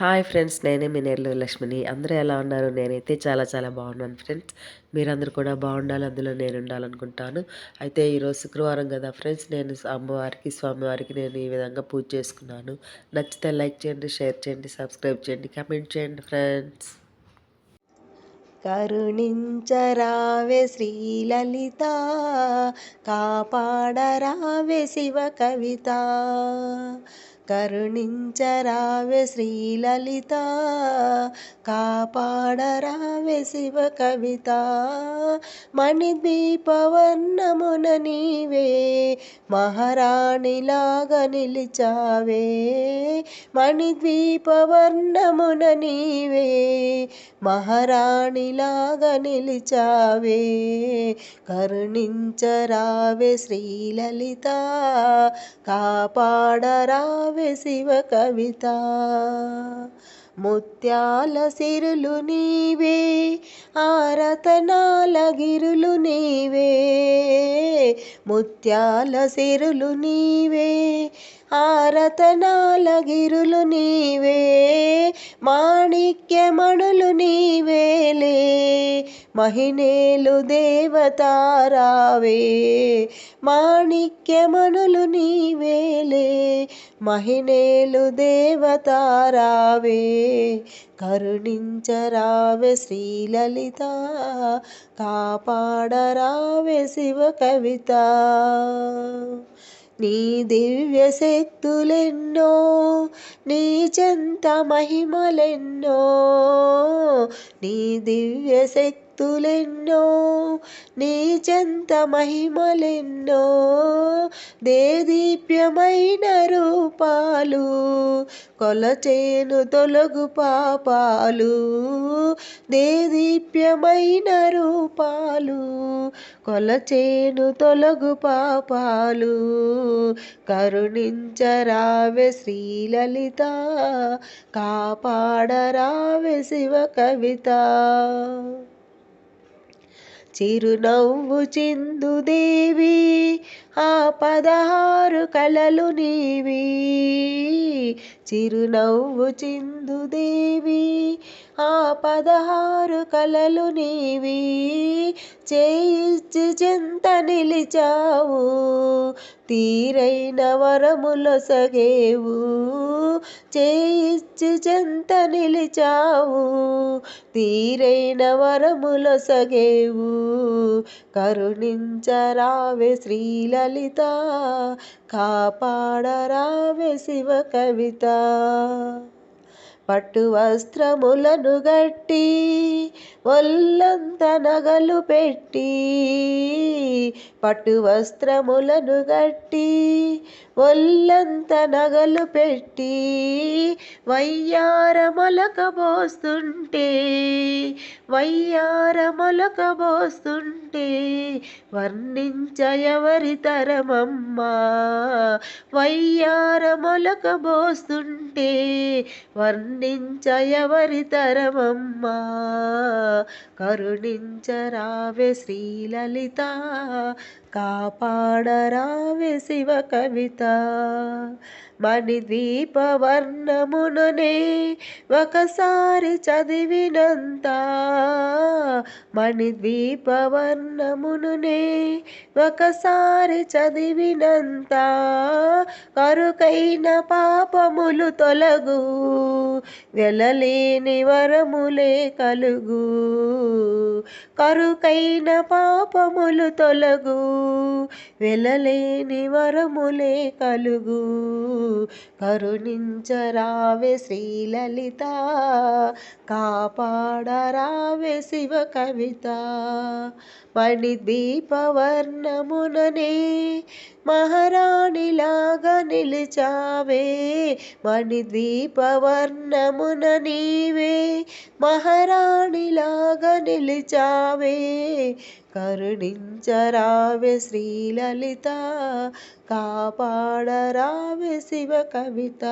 Hi friends నేనే మీ నేర్లు లక్ష్మిని. అందరూ ఎలా ఉన్నారు? నేనైతే చాలా చాలా బాగున్నాను ఫ్రెండ్స్. మీరందరూ కూడా బాగుండాలి అందులో నేను ఉండాలనుకుంటాను అయితే ఈరోజు శుక్రవారం కదా ఫ్రెండ్స్ నేను అమ్మవారికి స్వామివారికి నేను ఈ విధంగా పూజ చేసుకున్నాను. నచ్చితే లైక్ చేయండి షేర్ చేయండి సబ్స్క్రైబ్ చేయండి కమెంట్ చేయండి ఫ్రెండ్స్. కరుణించరావే శ్రీలలిత కాపాడరావే శివ కవిత కరుణించరావే శ్రీలలిత కాపాడరావే శివ కవిత. మణిద్వీపవర్ణమున నీవే మహారాణిలాగా నిలిచావే. మణిద్వీపవర్ణమున నీవే మహారాణిలాగా నిలిచావే. కరుణించరావే శ్రీలలిత కాపాడరావే శివ కవిత. ముత్యాల సిరులు నీవే ఆరతనాల గిరులు నీవే. ముత్యాల సిరులు నీవే ఆరతనాల గిరులు నీవే. మాణిక్యమణులు నీవేలే మహినేలు దేవతారావే మాణిక్యమణులు నీవేలే మహినేలు దేవతారావే. కరుణించరావే శ్రీలలిత కాపాడరావే శివ కవిత నీ దివ్య శక్తులెన్నో నీ చెంత మహిమలెన్నో నీ దివ్య శక్తులెన్నో నీ చెంత మహిమలెన్నో దేదీప్యమైన రూపాలు కొలచేను తొలగు పాపాలు దేదీప్యమైన రూపాలు కొలచేను తొలగు పాపాలు కరుణించరావే శ్రీలలిత కాపాడరావే శివ కవిత. చిరునవ్వు చిందుదేవి ఆ పదహారు కళలు నీవి. చిరునవ్వు చిందుదేవి ఆ పదహారు కలలు నీవి చేయిచ్చి చెంత నిలిచావు. తీరైన వరములొసగేవు చేయిచ్చి చెంత నిలిచావు. తీరైన వరములొసగేవు కరుణించరావే శ్రీలలిత కాపాడరావే శివ కవిత పట్టు వస్త్రములను గట్టి ఒల్లంత నగలు పెట్టి పట్టు వస్త్రములను గట్టి ఒల్లంత నగలు పెట్టి వయ్యార మొలక పోస్తుంటే వయ్యార మొలక పోస్తుంటే వర్ణించ ఎవరి తరమమ్మా. వయ్యార మొలక పోస్తుంటే కరుణించయవరి తరమమ్మా కరుణించరావే శ్రీలలిత కాపాడరావే శివ కవిత. మణిద్వీపవర్ణముననే ఒకసారి చదివినంత మణిద్వీపవర్ణమునునే ఒకసారి చదివినంత కరుకైన పాపములు తొలగు వెలలేని వరములే కలుగు. కరుకైన పాపములు తొలగు వెలలేని వరములే కలుగు. కరుణించరావే శ్రీలలిత కాపాడరావే శివ కవిత. మణిద్వీపవర్ణముననే మహారాణిలాగా నిలిచావే మణిద్వీపవర్ణమున నీవే మహారాణిలాగా నిలిచావే కరుణించరావే శ్రీలలిత కాపాడరావే శివ కవిత